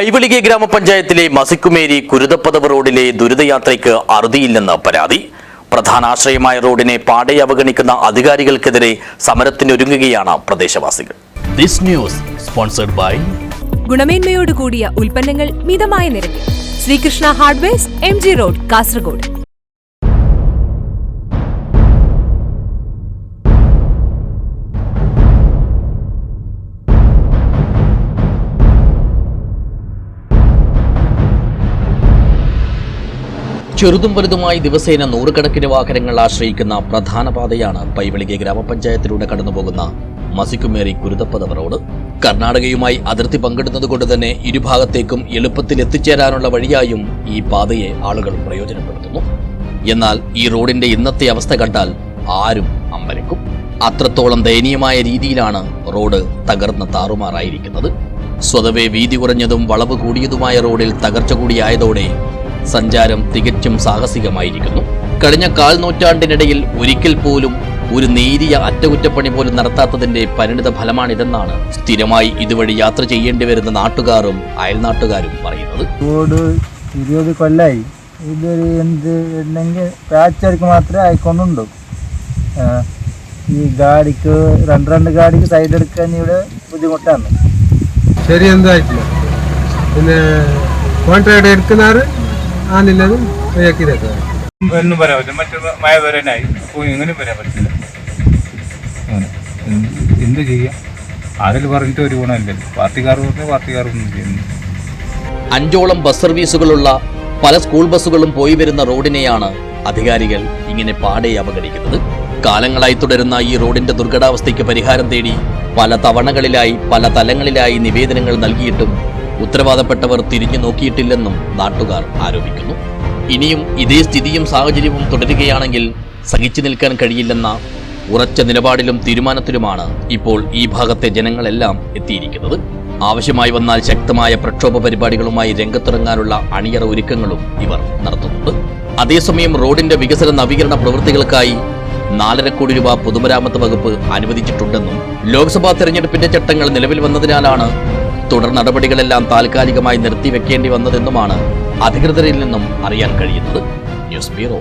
പൈവളികെ ഗ്രാമപഞ്ചായത്തിലെ മസിക്കുമേരി കുരുതപ്പതവ് റോഡിലെ ദുരിതയാത്രയ്ക്ക് അറുതിയില്ലെന്ന് പരാതി. പ്രധാന ആശ്രയമായ റോഡിനെ പാടെ അവഗണിക്കുന്ന അധികാരികൾക്കെതിരെ സമരത്തിനൊരുങ്ങുകയാണ് പ്രദേശവാസികൾ. ദിസ് ന്യൂസ് സ്പോൺസർഡ് ബൈ ഗുണമേന്മയോട് കൂടിയ ഉൽപ്പന്നങ്ങൾ മിതമായ നിരക്കിൽ. Sreekrishna hardware M G road Kasaragod. ചെറുതും വലുതുമായി ദിവസേന നൂറുകണക്കിന് വാഹനങ്ങൾ ആശ്രയിക്കുന്ന പ്രധാന പാതയാണ് പൈവളികെ ഗ്രാമപഞ്ചായത്തിലൂടെ കടന്നുപോകുന്ന മസിക്കുമേറി കുരുതപ്പതവ റോഡ് കർണാടകയുമായി അതിർത്തി പങ്കിടുന്നതുകൊണ്ട് തന്നെ ഇരുഭാഗത്തേക്കും എളുപ്പത്തിൽ എത്തിച്ചേരാനുള്ള വഴിയായും ഈ പാതയെ ആളുകൾ പ്രയോജനപ്പെടുത്തുന്നു. എന്നാൽ ഈ റോഡിന്റെ ഇന്നത്തെ അവസ്ഥ കണ്ടാൽ ആരും അമ്പരക്കും. അത്രത്തോളം ദയനീയമായ രീതിയിലാണ് റോഡ് തകർന്ന് താറുമാറായിരിക്കുന്നത്. സ്വതവേ വീതി കുറഞ്ഞതും വളവ് കൂടിയതുമായ റോഡിൽ തകർച്ച കൂടിയായതോടെ സഞ്ചാരം തികച്ചും സാഹസികമായിരിക്കുന്നു. കഴിഞ്ഞ കാൽ നൂറ്റാണ്ടിനിടയിൽ ഒരിക്കൽ പോലും ഒരു നേരിയ അറ്റകുറ്റപ്പണി പോലും നടത്താത്തതിന്റെ പരിണിത ഫലമാണിതെന്നാണ് സ്ഥിരമായി ഇതുവഴി യാത്ര ചെയ്യേണ്ടി വരുന്ന നാട്ടുകാരും അയൽനാട്ടുകാരും പറയുന്നത്. ഇരുപത് കൊല്ലായി. ഇതൊരു എന്ത് ഉണ്ടെങ്കിൽ പാച്ചർക്ക് മാത്രമേ ആയിക്കൊണ്ടുണ്ടു ഈ ഗാഡിക്ക് രണ്ട് രണ്ട് ഗാഡിക്ക് സൈഡ് എടുക്കാൻ ഇവിടെ ബുദ്ധിമുട്ടാണ്. ശരി എന്തായിട്ടില്ല. പിന്നെ കോൺട്രാക്ട് ആണില്ലത് ശരിയാക്കിയതൊക്കെ ഒന്നും പറയാൻ പറ്റില്ല. മറ്റു മഴ വരാനായി ഇങ്ങനെ പറയാൻ പറ്റില്ല. അങ്ങനെ. എന്ത് ചെയ്യാം? അതിൽ പറഞ്ഞിട്ട് ഒരു ഗുണമില്ലല്ലോ. പാർട്ടിക്കാർ പറഞ്ഞു പാർട്ടിക്കാർ ഒന്നും ചെയ്യുന്നു അഞ്ചോളം ബസ് സർവീസുകളുള്ള പല സ്കൂൾ ബസ്സുകളും പോയി വരുന്ന റോഡിനെയാണ് അധികാരികൾ ഇങ്ങനെ പാടെ അവഗണിക്കുന്നത്. കാലങ്ങളായി തുടരുന്ന ഈ റോഡിന്റെ ദുർഘടാവസ്ഥയ്ക്ക് പരിഹാരം തേടി പല തവണകളിലായി പല തലങ്ങളിലായി നിവേദനങ്ങൾ നൽകിയിട്ടും ഉത്തരവാദപ്പെട്ടവർ തിരിഞ്ഞു നോക്കിയിട്ടില്ലെന്നും നാട്ടുകാർ ആരോപിക്കുന്നു. ഇനിയും ഇതേ സ്ഥിതിയും സാഹചര്യവും തുടരുകയാണെങ്കിൽ സഹിച്ചു നിൽക്കാൻ കഴിയില്ലെന്ന ഉറച്ച നിലപാടിലും തീരുമാനത്തിലുമാണ് ഇപ്പോൾ ഈ ഭാഗത്തെ ജനങ്ങളെല്ലാം എത്തിയിരിക്കുന്നത്. ആവശ്യമായി വന്നാൽ ശക്തമായ പ്രക്ഷോഭ പരിപാടികളുമായി രംഗത്തിറങ്ങാനുള്ള അണിയറ ഒരുക്കങ്ങളും ഇവർ നടത്തുന്നുണ്ട്. അതേസമയം റോഡിന്റെ വികസന നവീകരണ പ്രവൃത്തികൾക്കായി നാലര കോടി രൂപ പൊതുമരാമത്ത് വകുപ്പ് അനുവദിച്ചിട്ടുണ്ടെന്നും ലോക്സഭാ തെരഞ്ഞെടുപ്പിന്റെ ചട്ടങ്ങൾ നിലവിൽ വന്നതിനാലാണ് തുടർ നടപടികളെല്ലാം താൽക്കാലികമായി നിർത്തിവെക്കേണ്ടി വന്നതെന്നുമാണ് അധികൃതരിൽ നിന്നും അറിയാൻ കഴിയുന്നത്. News bureau.